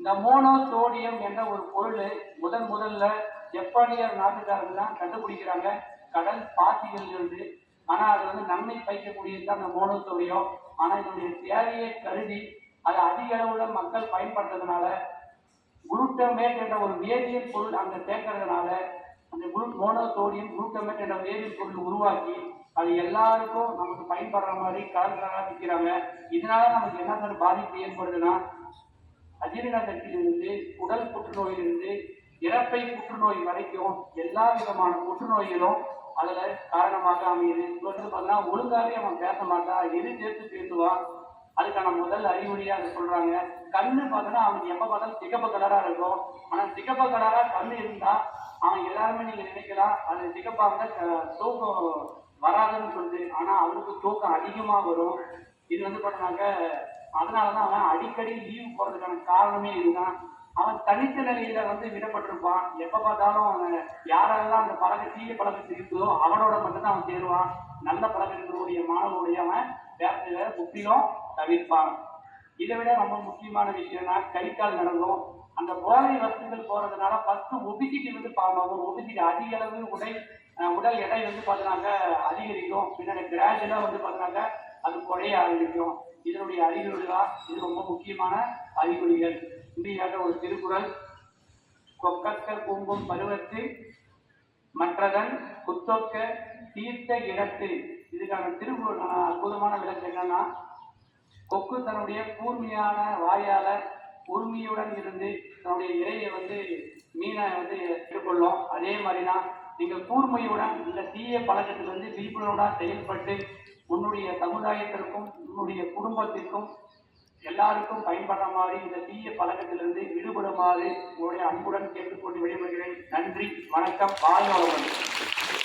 இந்த மோனோசோடியம் என்ற ஒரு பொருள் முதன் முதல்ல ஜப்பானிய நாட்டுக்காரங்க தான் கண்டுபிடிக்கிறாங்க. கடல் பாசிகள் இருந்து. ஆனால் அது வந்து நன்மை பயக்கக்கூடியது அந்த மோனோசோடியம். ஆனால் இதனுடைய தேவையை கருதி அது அதிக அளவில் மக்கள் பயன்படுறதுனால குளுட்டமேட் என்ற ஒரு வேதியியல் பொருள் அங்கே சேர்க்கறதுனால அந்த குளு மோனோசோடியம் குளுட்டமேட் என்ற வேதியியல் பொருள் உருவாக்கி அது எல்லாருக்கும் நமக்கு பயன்படுற மாதிரி கலர் கலராக விற்கிறாங்க. இதனால நமக்கு என்ன பாதிப்பு ஏற்படுதுன்னா அஜீரண சக்தியிலிருந்து உடல் புற்றுநோயிலிருந்து இறப்பை புற்றுநோய் வரைக்கும் எல்லா விதமான புற்றுநோய்களும் அதுல காரணமாக அமையுது. வந்து பார்த்தீங்கன்னா ஒழுங்காவே அவன் பேச மாட்டான் எது சேர்த்து பேசுவான் அதுக்கான முதல் அறிகுறியா அதை சொல்றாங்க. கண்ணு பார்த்தோன்னா அவனுக்கு எப்ப பார்த்தாலும் சிகப்பு கலரா இருக்கும். ஆனா சிகப்பு கலரா கண்ணு இருந்தா அவன் எல்லாருமே நீங்க நினைக்கலாம் அது சிகப்பாக க- தூக்கம் வராதுன்னு சொல்லிட்டு ஆனா அவனுக்கு தூக்கம் அதிகமா வரும். இது வந்து பார்த்தோம்னாக்க அதனாலதான் அவன் அடிக்கடி லீவ் போறதுக்கான காரணமே இதுதான். அவன் தனித்த நிலையில வந்து விடப்பட்டிருப்பான். எப்ப பார்த்தாலும் அவன் யாரெல்லாம் அந்த பழக தீய பழக்கத்தில் இருக்குதோ அவனோட மட்டும்தான் அவன் சேருவான் நல்ல பழக்கத்தினுடைய மாணவனுடைய அவன் வேற முற்றிலும் தவிர்ப்பான். இதை விட ரொம்ப முக்கியமான விஷயம்னா கை கால் நடக்கும் அந்த போதை வசதிகள் போறதுனால ஃபர்ஸ்ட் ஒபிசிட்டி வந்து பாவமாகும் ஒபிசிட்டி அதிக அளவு உடை உடல் எடை வந்து பார்த்தினாக்க அதிகரிக்கும். பின்னாடி கிராஜுவலாக வந்து பார்த்தினாக்க அது குறைய ஆரம்பிக்கும். இதனுடைய அறிகுறிகளா? இது ரொம்ப முக்கியமான அறிகுறிகள். இந்தியாக ஒரு திருக்குறள். கொக்கக்க பொங்கும் பருவத்து மற்றதன் குத்தொக்க தீர்த்த இடத்து இதுக்கான திருக்குறள் அற்புதமான விளக்கம் என்னன்னா கொக்கு தன்னுடைய கூர்மையான வாயால உரிமையுடன் இருந்து தன்னுடைய இறையை வந்து மீனை வந்து எடுத்துக்கொள்ளும் அதே மாதிரிதான் நீங்கள் கூர்மையுடன் இந்த தீய பழக்கத்திலிருந்து விழிப்புணர்வுடன் செயல்பட்டு உன்னுடைய சமுதாயத்திற்கும் உன்னுடைய குடும்பத்திற்கும் எல்லாருக்கும் பயன்படுற மாதிரி இந்த தீய பழக்கத்திலிருந்து விடுபடுமாறு உங்களுடைய அன்புடன் கேட்டுக்கொண்டு விடைபெறுகிறேன். நன்றி வணக்கம் வாழ்க